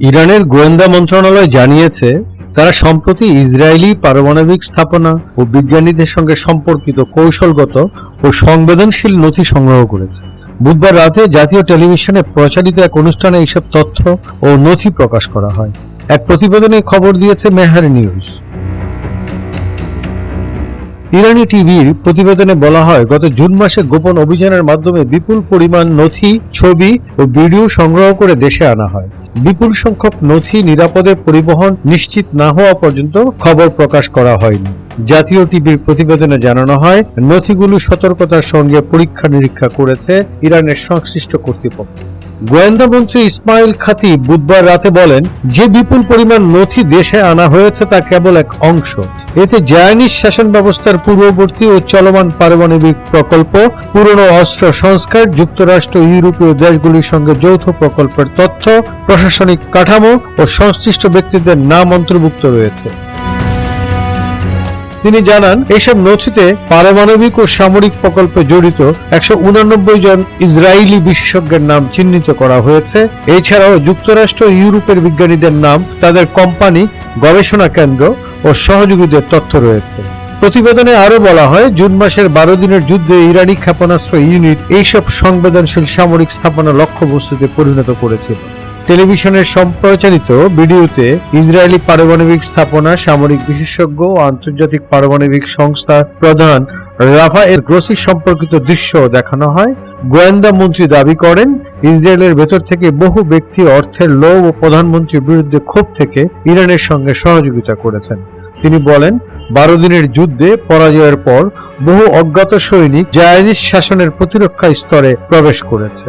ইরানের গোয়েন্দা মন্ত্রণালয় জানিয়েছে, তারা সম্প্রতি ইসরায়েলি পারমাণবিক স্থাপনা ও বিজ্ঞানীদের সঙ্গে সম্পর্কিত কৌশলগত ও সংবেদনশীল নথি সংগ্রহ করেছে। বুধবার রাতে জাতীয় টেলিভিশনে প্রচারিত এক অনুষ্ঠানে এইসব তথ্য ও নথি প্রকাশ করা হয়। এক প্রতিবেদনে খবর দিয়েছে মেহার নিউজ। ইরানি টিভির প্রতিবেদনে বলা হয়, গত জুন মাসে গোপন অভিযানের মাধ্যমে বিপুল পরিমাণ নথি, ছবি ও ভিডিও সংগ্রহ করে দেশে আনা হয়। বিপুল সংখ্যক নথি নিরাপদে পরিবহন নিশ্চিত না হওয়া পর্যন্ত খবর প্রকাশ করা হয়নি। জাতীয় টিভির প্রতিবেদনে জানানো হয়, নথিগুলো সতর্কতার সঙ্গে পরীক্ষা নিরীক্ষা করেছে ইরানের সংশ্লিষ্ট কর্তৃপক্ষ। গোয়েন্দা মন্ত্রী ইসমাইল খাতি বুধবার রাতে বলেন, যে বিপুল পরিমাণ নথি দেশে আনা হয়েছে তা কেবল এক অংশ। এতে জায়নিস শাসন ব্যবস্থার পূর্ববর্তী ও চলমান পারমাণবিক প্রকল্প, পুরনো অস্ত্র সংস্কার, যুক্তরাষ্ট্র, ইউরোপীয় দেশগুলির সঙ্গে যৌথ প্রকল্পের তথ্য, প্রশাসনিক কাঠামো ও সংশ্লিষ্ট ব্যক্তিদের নাম অন্তর্ভুক্ত রয়েছে। তিনি জানান এইসব নথিতে পারমাণবিক ও সামরিক প্রকল্পে জড়িত একশো জন ইসরায়েলি বিশেষজ্ঞের নাম চিহ্নিত করা হয়েছে। এছাড়াও যুক্তরাষ্ট্র ইউরোপের বিজ্ঞানীদের নাম, তাদের কোম্পানি, গবেষণা কেন্দ্র ও সহযোগীদের তথ্য রয়েছে। প্রতিবেদনে আরও বলা হয়, জুন মাসের বারো দিনের যুদ্ধে ইরানি ক্ষেপণাস্ত্র ইউনিট এইসব সংবেদনশীল সামরিক স্থাপনা লক্ষ্যবস্তুতে পরিণত করেছিল। টেলিভিশনের সম্প্রচারিত ভিডিওতে ইসরায়েলি পারমাণবিক স্থাপনা, সামরিক বিশেষজ্ঞ ও আন্তর্জাতিক পারমাণবিক সংস্থার প্রধান রাফা এর গ্রোসি সম্পর্কিত দৃশ্য দেখানো হয়। গোয়েন্দা মন্ত্রী দাবি করেন, ইসরায়েলের ভেতর থেকে বহু ব্যক্তি অর্থের লোভ ও প্রধানমন্ত্রীর বিরুদ্ধে ক্ষোভ থেকে ইরানের সঙ্গে সহযোগিতা করেছেন। তিনি বলেন, বারো দিনের যুদ্ধে পরাজয়ের পর বহু অজ্ঞাত সৈনিক জায়ানিস শাসনের প্রতিরক্ষা স্তরে প্রবেশ করেছে।